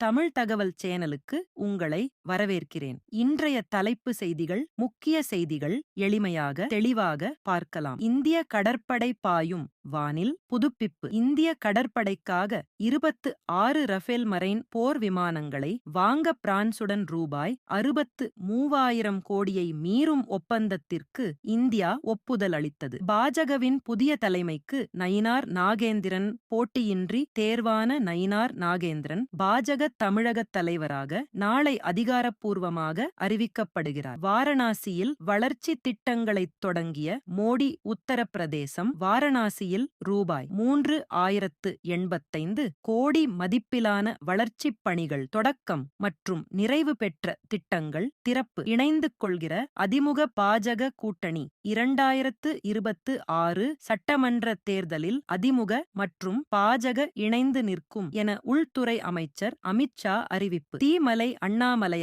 தமிழ் தகவல் சேனலுக்கு உங்களை வரவேற்கிறேன். இன்றைய தலைப்பு செய்திகள் முக்கிய செய்திகள் எளிமையாக தெளிவாக பார்க்கலாம். இந்திய கடற்படை பாயும் வானில் புதுப்பிப்பு. இந்திய கடற்படைக்காக இருபத்து ஆறு ரஃபேல் மரைன் போர் விமானங்களை வாங்க பிரான்சுடன் ரூபாய் அறுபத்து மூவாயிரம் கோடியை மீறும் ஒப்பந்தத்திற்கு இந்தியா ஒப்புதல் அளித்தது. பாஜகவின் புதிய தலைமைக்கு நயினார் நாகேந்திரன் போட்டியின்றி தேர்வான நயினார் நாகேந்திரன் பாஜக தமிழக தலைவராக நாளை அதிகாரப்பூர்வமாக அறிவிக்கப்படுகிறார். வாரணாசியில் வளர்ச்சி திட்டங்களை தொடங்கிய மோடி உத்தரப்பிரதேசம் வாரணாசியில் ரூபாய் மூன்று ஆயிரத்து எண்பத்தைந்து கோடி மதிப்பிலான வளர்ச்சிப் பணிகள் தொடக்கம் மற்றும் நிறைவு பெற்ற திட்டங்கள் திறப்பு இணைந்து கொள்கிற அதிமுக பாஜக கூட்டணி இரண்டாயிரத்து இருபத்து ஆறு சட்டமன்ற தேர்தலில் அதிமுக மற்றும் பாஜக இணைந்து நிற்கும் என உள்துறை அமைச்சர் அமித்ஷா அறிவிப்பு. தீமலை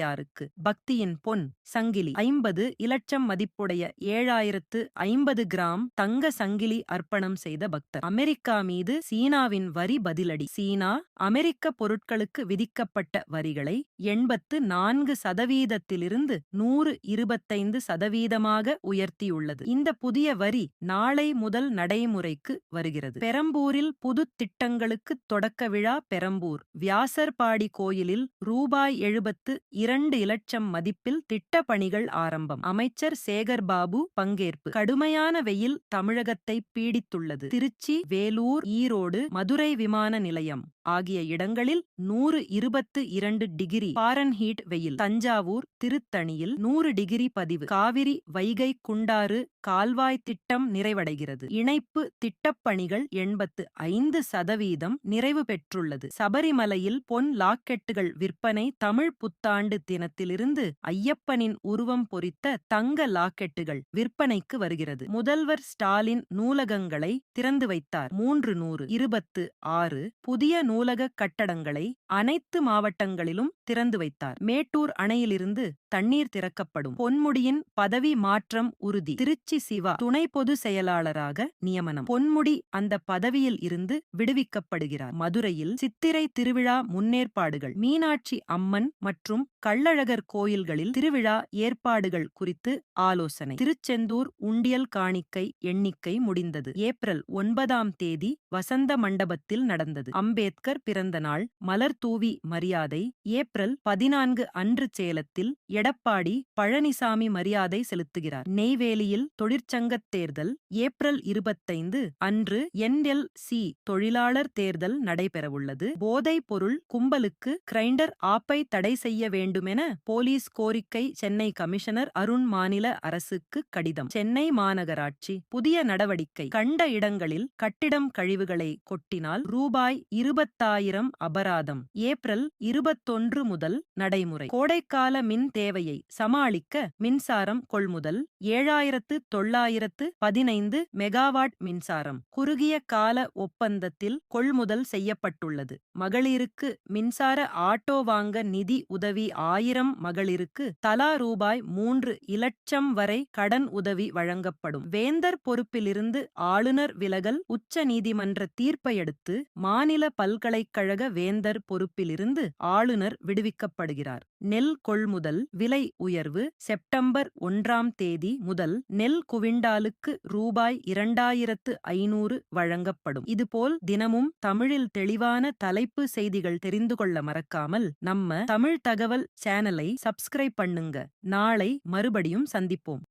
அண்ணாமலையாருக்கு பக்தியின் பொன் சங்கிலி. ஐம்பது இலட்சம் மதிப்புடைய ஏழாயிரத்து ஐம்பது கிராம் தங்க சங்கிலி அர்ப்பணம் செய்த பக்தர். அமெரிக்கா மீது சீனாவின் வரி பதிலடி. சீனா அமெரிக்க பொருட்களுக்கு விதிக்கப்பட்ட வரிகளை எண்பத்து நான்கு சதவீதத்திலிருந்து நூறு இருபத்தைந்து சதவீதமாக உயர்த்தியுள்ளது. இந்த புதிய வரி நாளை முதல் நடைமுறைக்கு வருகிறது. பெரம்பூரில் புது திட்டங்களுக்கு தொடக்க விழா பெரம்பூர். வியாசர்பாடி கோயிலில் ரூபாய் எழுபத்து இரண்டு இலட்சம் மதிப்பில் திட்ட பணிகள் ஆரம்பம். அமைச்சர் சேகர் பாபு பங்கேற்பு. கடுமையான வெயில் தமிழகத்தை பீடித்துள்ளது. திருச்சி வேலூர் ஈரோடு மதுரை விமான நிலையம் ஆகிய இடங்களில் நூறு இருபத்து இரண்டு டிகிரி பாரன்ஹீட் வெயில். தஞ்சாவூர் திருத்தணியில் நூறு டிகிரி பதிவு. காவிரி வைகை குண்டாறு கால்வாய் திட்டம் நிறைவடைகிறது. இணைப்பு திட்டப்பணிகள் எண்பத்து ஐந்து சதவீதம் நிறைவு பெற்றுள்ளது. சபரிமலையில் பொன் லாக்கெட்டுகள் விற்பனை தமிழ் புத்தாண்டு தினத்திலிருந்து ஐயப்பனின் உருவம் பொறித்த தங்க லாக்கெட்டுகள் விற்பனைக்கு வருகிறது. முதல்வர் ஸ்டாலின் நூலகங்களை திறந்து வைத்தார். மூன்று நூறு இருபத்து ஆறு புதிய நூலக கட்டடங்களை அனைத்து மாவட்டங்களிலும் திறந்து வைத்தார். மேட்டூர் அணையிலிருந்து தண்ணீர் திறக்கப்படும். பொன்முடியின் பதவி மாற்றம் உறுதி. திருச்சி சிவா துணை பொது செயலாளராக நியமனம். பொன்முடி அந்த பதவியில் இருந்து விடுவிக்கப்படுகிறார். மதுரையில் சித்திரை திருவிழா முன்னேற்பாடுகள். மீனாட்சி அம்மன் மற்றும் கள்ளழகர் கோயில்களில் திருவிழா ஏற்பாடுகள் குறித்து ஆலோசனை. திருச்செந்தூர் உண்டியல் காணிக்கை எண்ணிக்கை முடிந்தது. ஏப்ரல் ஒன்பதாம் தேதி வசந்த மண்டபத்தில் நடந்தது. அம்பேத்கர் பிறந்த நாள் மலர் தூவி மரியாதை. ஏப்ரல் பதினான்கு அன்று சேலத்தில் எடப்பாடி பழனிசாமி மரியாதை செலுத்துகிறார். நெய்வேலியில் தொழிற்சங்கத் தேர்தல் ஏப்ரல் இருபத்தைந்து அன்று என்எல் சி தொழிலாளர் தேர்தல் நடைபெறவுள்ளது. போதைப் பொருள் கும்பலுக்கு கிரைண்டர் ஆப்பை தடை செய்ய வேண்டும். வேண்டுமென போலீஸ் கோரிக்கை சென்னை கமிஷனர் அருண் மாநில அரசுக்கு கடிதம். சென்னை மாநகராட்சி புதிய நடவடிக்கை. கண்ட இடங்களில் கட்டிடம் கழிவுகளை கொட்டினால் ரூபாய் இருபத்தாயிரம் அபராதம். ஏப்ரல் இருபத்தொன்று முதல் நடைமுறை. கோடைக்கால மின் தேவையை சமாளிக்க மின்சாரம் கொள்முதல் ஏழாயிரத்து தொள்ளாயிரத்து பதினைந்து மெகாவாட் மின்சாரம். குறுகிய கால ஒப்பந்தத்தில் கொள்முதல் செய்யப்பட்டுள்ளது. மகளிருக்கு மின்சார ஆட்டோ வாங்க நிதி உதவி ஆயிரம் மகளிருக்கு தலா ரூபாய் மூன்று இலட்சம் வரை கடன் உதவி வழங்கப்படும். வேந்தர் பொறுப்பிலிருந்து ஆளுநர் விலகல் உச்ச நீதிமன்ற தீர்ப்பையடுத்து மாநில பல்கலைக்கழக வேந்தர் பொறுப்பிலிருந்து ஆளுநர் விடுவிக்கப்படுகிறார். நெல் கொள்முதல் விலை உயர்வு செப்டம்பர் ஒன்றாம் தேதி முதல் நெல் குவிண்டாலுக்கு ரூபாய் இரண்டாயிரத்து ஐநூறு வழங்கப்படும். இதுபோல் தினமும் தமிழில் தெளிவான தலைப்பு செய்திகள் தெரிந்து கொள்ள மறக்காமல் நம்ம தமிழ் தகவல் சேனலை சப்ஸ்கிரைப் பண்ணுங்க. நாளை மறுபடியும் சந்திப்போம்.